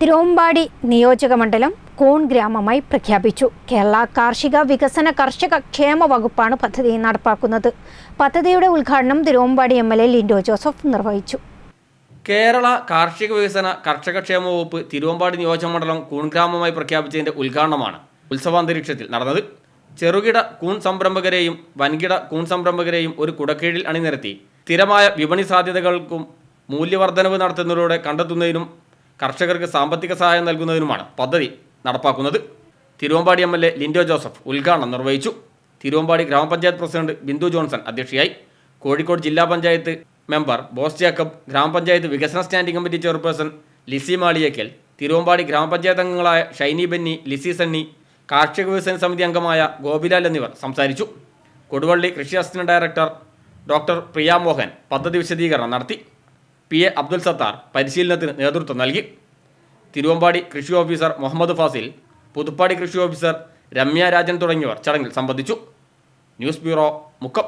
തിരുവമ്പാടി നിയോജക മണ്ഡലം കൂൺ ഗ്രാമമായി പ്രഖ്യാപിച്ചു. കേരള കാർഷിക വികസന കർഷക ക്ഷേമ വകുപ്പാണ് പദ്ധതി നടപ്പാക്കുന്നത്. പദ്ധതിയുടെ ഉദ്ഘാടനം Thiruvambady M L A Lindo Joseph നിർവഹിച്ചു. കേരള കാർഷിക വികസന കർഷകക്ഷേമ വകുപ്പ് തിരുവമ്പാടി നിയോജകമണ്ഡലം കൂൺഗ്രാമമായി പ്രഖ്യാപിച്ചതിന്റെ ഉദ്ഘാടനമാണ് ഉത്സവാന്തരീക്ഷത്തിൽ നടന്നത്. ചെറുകിട കൂൺ സംരംഭകരെയും വൻകിട കൂൺ സംരംഭകരെയും ഒരു കുടക്കീഴിൽ അണിനിരത്തി. സ്ഥിരമായ വിപണി സാധ്യതകൾക്കും മൂല്യവർദ്ധനവ് നടത്തുന്നതിലൂടെ കണ്ടെത്തുന്നതിനും കർഷകർക്ക് സാമ്പത്തിക സഹായം നൽകുന്നതിനുമാണ് പദ്ധതി നടപ്പാക്കുന്നത്. Thiruvambady M L A Lindo Joseph ഉദ്ഘാടനം നിർവഹിച്ചു. തിരുവമ്പാടി ഗ്രാമപഞ്ചായത്ത് പ്രസിഡന്റ് ബിന്ദു ജോൺസൺ അധ്യക്ഷയായി. കോഴിക്കോട് ജില്ലാ പഞ്ചായത്ത് മെമ്പർ ബോസ് ജേക്കബ് ഗ്രാമപഞ്ചായത്ത് വികസന standing committee chairperson Lissy Maliyekkal Thiruvambady ഗ്രാമപഞ്ചായത്ത് അംഗങ്ങളായ ഷൈനി ബെന്നി ലിസി സണ്ണി കാർഷിക വികസന സമിതി അംഗമായ ഗോപിലാൽ എന്നിവർ സംസാരിച്ചു. കൊടുവള്ളി കൃഷി assistant director doctor Priya Mohan പദ്ധതി വിശദീകരണം നടത്തി. പി എ അബ്ദുൽ സത്താർ പരിശീലനത്തിന് നേതൃത്വം നൽകി. തിരുവമ്പാടി കൃഷി ഓഫീസർ മുഹമ്മദ് ഫാസിൽ പുതുപ്പാടി കൃഷി ഓഫീസർ രമ്യ രാജൻ തുടങ്ങിയവർ ചടങ്ങിൽ സംബന്ധിച്ചു. News bureau Mukkam.